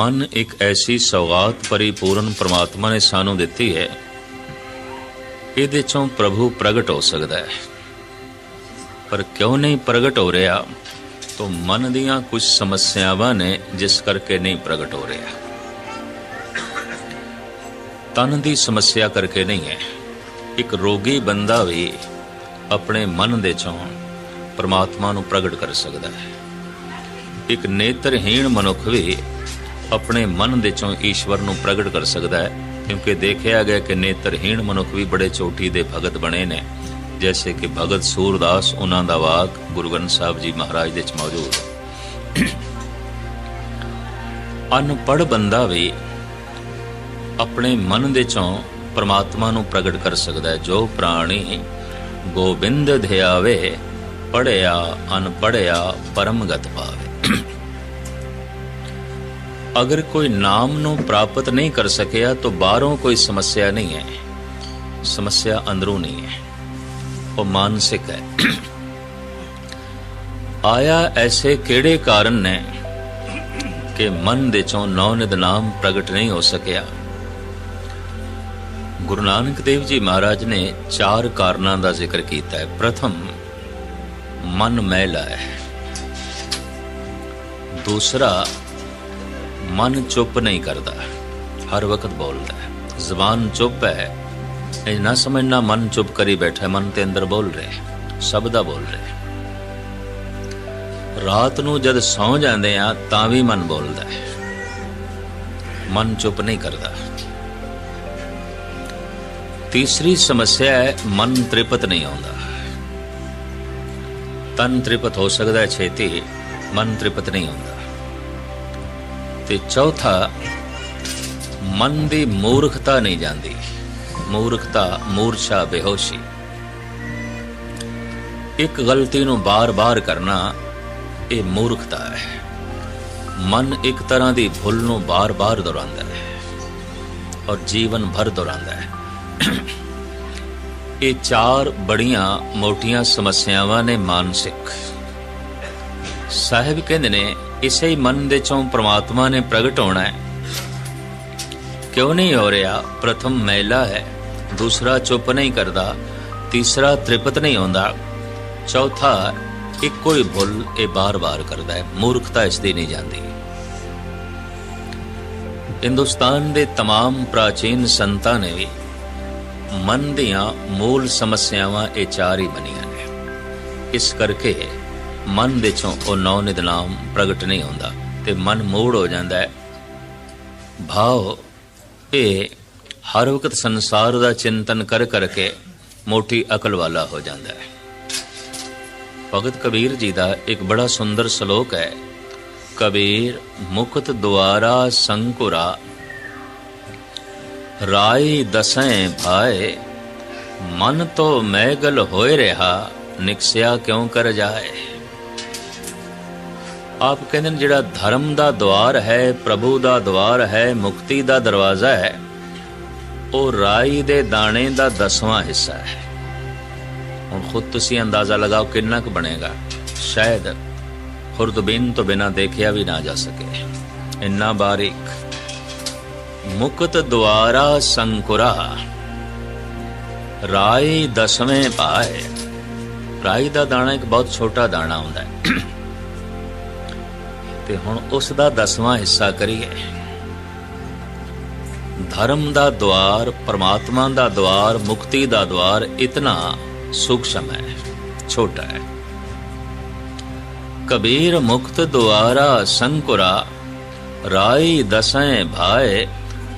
ਮਨ ਇੱਕ ਐਸੀ ਸੌਗਾਤ ਪਰਿਪੂਰਨ ਪ੍ਰਮਾਤਮਾ ਨੇ ਸਾਨੂੰ ਦਿੱਤੀ ਹੈ। ਇਹਦੇ ਚੋਂ ਪ੍ਰਭੂ ਪ੍ਰਗਟ ਹੋ ਸਕਦਾ ਹੈ। ਪਰ ਕਿਉਂ ਨਹੀਂ ਪ੍ਰਗਟ ਹੋ ਰਿਹਾ? ਤਾਂ ਮਨ ਦੀਆਂ ਕੁਝ ਸਮੱਸਿਆਵਾਂ ਨੇ ਜਿਸ ਕਰਕੇ ਨਹੀਂ ਪ੍ਰਗਟ ਹੋ ਰਿਹਾ। ਤਨ ਦੀ ਸਮੱਸਿਆ ਕਰਕੇ ਨਹੀਂ ਹੈ। ਇੱਕ ਰੋਗੀ ਬੰਦਾ ਵੀ ਆਪਣੇ ਮਨ ਦੇ ਚੋਂ ਪ੍ਰਮਾਤਮਾ ਨੂੰ ਪ੍ਰਗਟ ਕਰ ਸਕਦਾ ਹੈ। ਇੱਕ ਨੇਤਰਹੀਣ ਮਨੁੱਖ ਵੀ ਆਪਣੇ ਮਨ ਦੇ ਚੋਂ ਈਸ਼ਵਰ ਨੂੰ ਪ੍ਰਗਟ ਕਰ ਸਕਦਾ ਹੈ, ਕਿਉਂਕਿ ਦੇਖਿਆ ਗਿਆ ਕਿ ਨੇਤਰਹੀਣ ਮਨੁੱਖ ਵੀ ਬੜੇ ਚੋਟੀ ਦੇ ਭਗਤ ਬਣੇ ਨੇ, ਜੈਸੇ ਕਿ ਭਗਤ ਸੂਰਦਾਸ ਉਹਨਾਂ ਦਾ ਵਾਕ ਗੁਰੂ ਗ੍ਰੰਥ ਸਾਹਿਬ ਜੀ ਮਹਾਰਾਜ ਦੇ ਚ ਮੌਜੂਦ ਹੈ। ਅਨਪੜ੍ਹ ਬੰਦਾ ਵੀ ਆਪਣੇ ਮਨ ਦੇ ਚੋਂ ਪਰਮਾਤਮਾ ਨੂੰ ਪ੍ਰਗਟ ਕਰ ਸਕਦਾ ਹੈ। ਜੋ ਪ੍ਰਾਣੀ ਗੋਬਿੰਦ ਧਿਆਵੇ ਪੜਿਆ ਅਨਪੜਿਆ ਪਰਮਗਤ ਪਾਵੇ ਅਗਰ ਕੋਈ ਨਾਮ ਨੂੰ ਪ੍ਰਾਪਤ ਨਹੀਂ ਕਰ ਸਕਿਆ ਤਾਂ ਬਾਹਰੋਂ ਕੋਈ ਸਮੱਸਿਆ ਨਹੀਂ ਹੈ ਸਮੱਸਿਆ ਅੰਦਰੋਂ ਨਹੀਂ ਹੈ ਉਹ ਮਾਨਸਿਕ ਹੈ ਆਇਆ ਐਸੇ ਕਿਹੜੇ ਕਾਰਨ ਨੇ ਕਿ ਮਨ ਦੇ ਚੋਂ ਨੌ ਨਿਦ ਨਾਮ ਪ੍ਰਗਟ ਨਹੀਂ ਹੋ ਸਕਿਆ ਗੁਰੂ ਨਾਨਕ ਦੇਵ ਜੀ ਮਹਾਰਾਜ ਨੇ ਚਾਰ ਕਾਰਨਾਂ ਦਾ ਜ਼ਿਕਰ ਕੀਤਾ ਹੈ ਪ੍ਰਥਮ ਮਨ ਮੈਲਾ ਹੈ ਦੂਸਰਾ ਮਨ ਚੁੱਪ ਨਹੀਂ ਕਰਦਾ। ਹਰ ਵਕਤ ਬੋਲਦਾ ਹੈ। ਜ਼ਬਾਨ ਚੁੱਪ ਹੈ। ਇਹ ਨਾ ਸਮਝਣਾ ਮਨ ਚੁੱਪ ਕਰੀ ਬੈਠਾ ਹੈ, ਮਨ ਤੇ ਅੰਦਰ ਬੋਲ ਰਿਹਾ ਸਭ ਦਾ ਬੋਲ ਰਿਹਾ ਰਾਤ ਨੂੰ ਜਦ ਸੌਂ ਜਾਂਦੇ ਆ ਤਾਂ ਵੀ ਮਨ ਬੋਲਦਾ ਹੈ। ਮਨ ਚੁੱਪ ਨਹੀਂ ਕਰਦਾ। ਤੀਸਰੀ ਸਮੱਸਿਆ ਹੈ ਮਨ ਤ੍ਰਿਪਤ ਨਹੀਂ ਆਉਂਦਾ। ਤਨ ਤ੍ਰਿਪਤ ਹੋ ਸਕਦਾ ਛੇਤੀ। ਮਨ ਤ੍ਰਿਪਤ ਨਹੀਂ ਆਉਂਦਾ। ਤੇ ਚੌਥਾ, ਮਨ ਦੀ ਮੂਰਖਤਾ ਨਹੀਂ ਜਾਂਦੀ। ਮੂਰਖਤਾ, ਮੂਰਛਾ, ਬੇਹੋਸ਼ੀ। ਇੱਕ ਗਲਤੀ ਨੂੰ ਬਾਰ-ਬਾਰ ਕਰਨਾ ਇਹ ਮੂਰਖਤਾ ਹੈ। ਮਨ ਇੱਕ ਤਰ੍ਹਾਂ ਦੀ ਭੁੱਲ ਨੂੰ ਬਾਰ-ਬਾਰ ਦੁਹਰਾਉਂਦਾ ਹੈ ਔਰ ਜੀਵਨ ਭਰ ਦੁਹਰਾਉਂਦਾ ਹੈ। ਇਹ ਚਾਰ ਬੜੀਆਂ ਮੋਟੀਆਂ ਸਮੱਸਿਆਵਾਂ ਨੇ ਮਾਨਸਿਕ। ਸਾਹਿਬ ਕਹਿੰਦੇ ਨੇ ਇਸੇ ਹੀ ਮਨ ਦੇ ਚੋਂ ਪ੍ਰਮਾਤਮਾ ਨੇ ਪ੍ਰਗਟ ਹੋਣਾ ਹੈ ਕਿਉਂ ਨਹੀਂ ਹੋ ਰਿਹਾ ਪ੍ਰਥਮ ਮੈਲਾ ਹੈ ਦੂਸਰਾ ਚੁੱਪ ਨਹੀਂ ਕਰਦਾ ਤੀਸਰਾ ਤ੍ਰਿਪਤ ਨਹੀਂ ਹੁੰਦਾ ਚੌਥਾ ਇੱਕੋ ਹੀ ਭੁੱਲ ਇਹ ਬਾਰ-ਬਾਰ ਕਰਦਾ ਹੈ ਮੂਰਖਤਾ ਇਸ ਦੀ ਨਹੀਂ ਜਾਂਦੀ ਹਿੰਦੁਸਤਾਨ ਦੇ तमाम ਪ੍ਰਾਚੀਨ ਸੰਤਾਂ ਨੇ ਵੀ ਮਨ ਦੀਆਂ ਮੂਲ ਸਮੱਸਿਆਵਾਂ ਇਹ ਚਾਰ ਹੀ ਬਣੀਆਂ ਨੇ ਇਸ ਕਰਕੇ ਮਨ ਵਿੱਚੋਂ ਉਹ ਨੌ ਨਿਦਨਾਮ ਪ੍ਰਗਟ ਨਹੀਂ ਹੁੰਦਾ ਤੇ ਮਨ ਮੂੜ ਹੋ ਜਾਂਦਾ ਹੈ। ਭਾਵ ਇਹ ਹਰ ਵਕਤ ਸੰਸਾਰ ਦਾ ਚਿੰਤਨ ਕਰ ਕਰਕੇ ਮੋਟੀ ਅਕਲ ਵਾਲਾ ਹੋ ਜਾਂਦਾ ਹੈ। ਭਗਤ ਕਬੀਰ ਜੀ ਦਾ ਇੱਕ ਬੜਾ ਸੁੰਦਰ ਸ਼ਲੋਕ ਹੈ, ਕਬੀਰ ਮੁਕਤ ਦੁਆਰਾ ਸੰਕੁਰਾ ਰਾਈ ਦਸੈਂ ਭਾਏ, ਮਨ ਤੋ ਮੈਗਲ ਹੋਏ ਰਿਹਾ, ਨਿਕਸਿਆ ਕਿਉਂ ਕਰ ਜਾਏ? ਆਪ ਕਹਿੰਦੇ ਨੇ ਜਿਹੜਾ ਧਰਮ ਦਾ ਦਵਾਰ ਹੈ, ਪ੍ਰਭੂ ਦਾ ਦਵਾਰ ਹੈ, ਮੁਕਤੀ ਦਾ ਦਰਵਾਜ਼ਾ ਹੈ, ਉਹ ਰਾਈ ਦੇ ਦਾਣੇ ਦਾ ਦਸਵਾਂ ਹਿੱਸਾ ਹੈ। ਹੁਣ ਖੁਦ ਤੁਸੀਂ ਅੰਦਾਜ਼ਾ ਲਗਾਓ ਕਿੰਨਾ ਕੁ ਬਣੇਗਾ। ਸ਼ਾਇਦ ਖੁਰਦਬੀਨ ਤੋਂ ਬਿਨਾ ਦੇਖਿਆ ਵੀ ਨਾ ਜਾ ਸਕੇ। ਇੰਨਾ ਬਾਰੀਕ। ਮੁਕਤ ਦੁਆਰਾ ਸੰਕੁਰਾ। ਰਾਈ ਦਸਵੇਂ ਪਾਏ। ਰਾਈ ਦਾ ਦਾਣਾ ਇੱਕ ਬਹੁਤ ਛੋਟਾ ਦਾਣਾ ਹੁੰਦਾ ਹੈ। ਤੇ ਹੁਣ ਉਸ ਦਾ ਦਸਵਾਂ ਹਿੱਸਾ ਕਰੀਏ। ਧਰਮ ਦਾ ਦਵਾਰ ਪਰਮਾਤਮਾ ਦਾ ਦਵਾਰ ਮੁਕਤੀ ਦਾ ਦਵਾਰ ਇਤਨਾ ਸੂਖਸ਼ਮ ਹੈ, ਛੋਟਾ ਹੈ। ਕਬੀਰ ਮੁਕਤ ਦੁਆਰਾ ਸੰਕੁਰਾ, ਰਾਈ ਦਸੈਂ ਭਾਏ,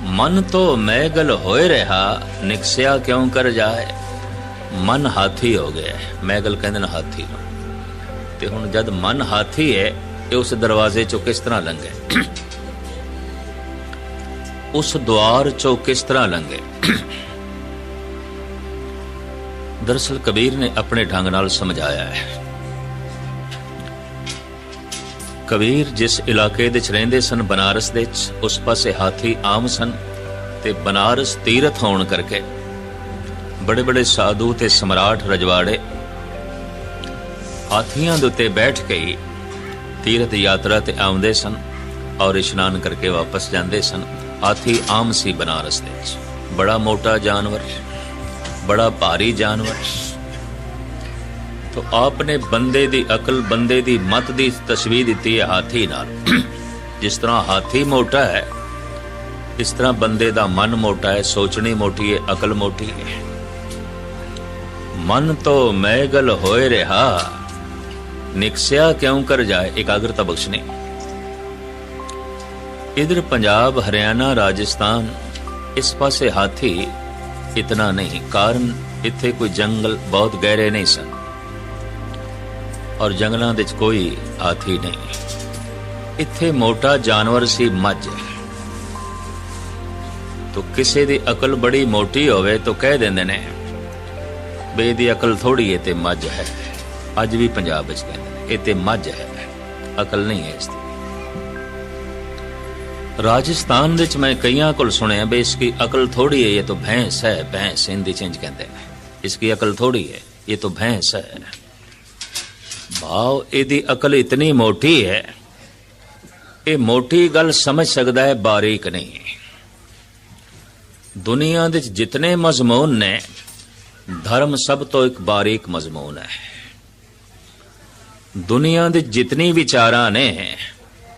ਮਨ ਤੋ ਮੈਗਲ ਹੋਏ ਰਿਹਾ, ਨਿਕਸਿਆ ਕਿਉਂ ਕਰ ਜਾਏ? ਮਨ ਹਾਥੀ ਹੋ ਗਿਆ ਹੈ। ਮੈਗਲ ਕਹਿੰਦੇ ਨੇ ਹਾਥੀ। ਨੂੰ ਤੇ ਹੁਣ ਜਦ ਮਨ ਹਾਥੀ ਹੈ ਇਹ ਉਸ ਦਰਵਾਜ਼ੇ ਚੋਂ ਕਿਸ ਤਰ੍ਹਾਂ ਲੰਘੇ? ਉਸ ਦੁਆਰ ਚੋਂ ਕਿਸ ਤਰ੍ਹਾਂ ਲੰਘੇ? ਦਰਸਲ ਕਬੀਰ ਨੇ ਆਪਣੇ ਢੰਗ ਨਾਲ ਸਮਝਾਇਆ ਹੈ। ਕਬੀਰ ਜਿਸ ਇਲਾਕੇ ਦੇ ਚ ਰਹਿੰਦੇ ਸਨ, ਬਨਾਰਸ ਦੇ ਚ, ਉਸ ਪਾਸੇ ਹਾਥੀ ਆਮ ਸਨ ਤੇ ਬਨਾਰਸ ਤੀਰਥ ਹੋਣ ਕਰਕੇ ਬੜੇ ਬੜੇ ਸਾਧੂ ਤੇ ਸਮਰਾਟ ਰਜਵਾੜੇ ਹਾਥੀਆਂ ਦੇ ਉੱਤੇ ਬੈਠ ਕੇ ਤੀਰਥ ਯਾਤਰਾ ਤੇ ਆਉਂਦੇ ਸਨ ਔਰ ਇਸ਼ਨਾਨ ਕਰਕੇ ਵਾਪਸ ਜਾਂਦੇ ਸਨ। ਹਾਥੀ ਆਮ ਸੀ ਬਨਾਰਸ ਦੇ ਵਿੱਚ। ਬੜਾ ਮੋਟਾ ਜਾਨਵਰ, ਬੜਾ ਭਾਰੀ ਜਾਨਵਰ। ਤੋ ਆਪਨੇ ਬੰਦੇ ਦੀ ਅਕਲ, ਬੰਦੇ ਦੀ ਮਤ ਦੀ ਤਸਵੀਰ ਦਿੱਤੀ ਹੈ ਹਾਥੀ ਨਾਲ। ਜਿਸ ਤਰ੍ਹਾਂ ਹਾਥੀ ਮੋਟਾ ਹੈ, ਇਸ ਤਰ੍ਹਾਂ ਬੰਦੇ ਦਾ ਮਨ ਮੋਟਾ ਹੈ, ਸੋਚਣੀ ਮੋਟੀ ਹੈ, ਅਕਲ ਮੋਟੀ ਹੈ। ਮਨ ਤੋਂ ਮੈਗਲ ਹੋਏ ਰਿਹਾ। ਨਿਕਸਿਆ ਕਿਉਂ ਕਰ ਜਾਏ ਇਕਾਗਰਤਾ ਬਖਸ਼ਣੀ ਇਧਰ ਪੰਜਾਬ, ਹਰਿਆਣਾ, ਰਾਜਸਥਾਨ, ਇਸ ਪਾਸੇ ਹਾਥੀ ਇਤਨਾ ਨਹੀਂ, ਕਾਰਨ ਇੱਥੇ ਕੋਈ ਜੰਗਲ ਬਹੁਤ ਗਹਿਰੇ ਨਹੀਂ ਸਨ। ਔਰ ਜੰਗਲਾਂ ਵਿੱਚ ਕੋਈ ਹਾਥੀ ਨਹੀਂ। ਇੱਥੇ ਮੋਟਾ ਜਾਨਵਰ ਸੀ ਮੱਝ। ਤੋ ਕਿਸੇ ਦੀ ਅਕਲ ਬੜੀ ਮੋਟੀ ਹੋਵੇ ਤਾਂ ਕਹਿ ਦਿੰਦੇ ਨੇ, ਬੇ ਦੀ ਅਕਲ ਥੋੜੀ ਏ ਤੇ ਮੱਝ ਹੈ। ਅੱਜ ਵੀ ਪੰਜਾਬ ਵਿੱਚ ਕਹਿੰਦੇ ਨੇ, ਇਹ ਤੇ ਮੱਝ ਹੈ ਅਕਲ ਨਹੀਂ ਹੈ ਇਸ ਦੀ। ਰਾਜਸਥਾਨ ਵਿੱਚ ਮੈਂ ਕਈਆਂ ਕੋਲ ਸੁਣਿਆ ਬਈ ਇਸ ਦੀ ਅਕਲ ਥੋੜੀ ਹੈ, ਇਹ ਤਾਂ ਭੈਂਸ ਹੈ, ਭੈਂਸ ਹਿੰਦੀ ਚ ਕਹਿੰਦੇ ਨੇ। ਇਸ ਦੀ ਅਕਲ ਥੋੜੀ ਹੈ, ਇਹ ਤਾਂ ਭੈਂਸ ਹੈ। ਭਾਵ ਇਹਦੀ ਅਕਲ ਇਤਨੀ ਮੋਟੀ ਹੈ। ਇਹ ਮੋਟੀ ਗੱਲ ਸਮਝ ਸਕਦਾ ਹੈ, ਬਾਰੀਕ ਨਹੀਂ। ਦੁਨੀਆ ਦੇ ਵਿੱਚ ਜਿਤਨੇ ਮਜ਼ਮੂਨ ਨੇ, ਧਰਮ ਸਭ ਤੋਂ ਇੱਕ ਬਾਰੀਕ ਮਜ਼ਮੂਨ ਹੈ। ਦੁਨੀਆ ਦੇ ਜਿਤਨੀ ਵਿਚਾਰਾਂ ਨੇ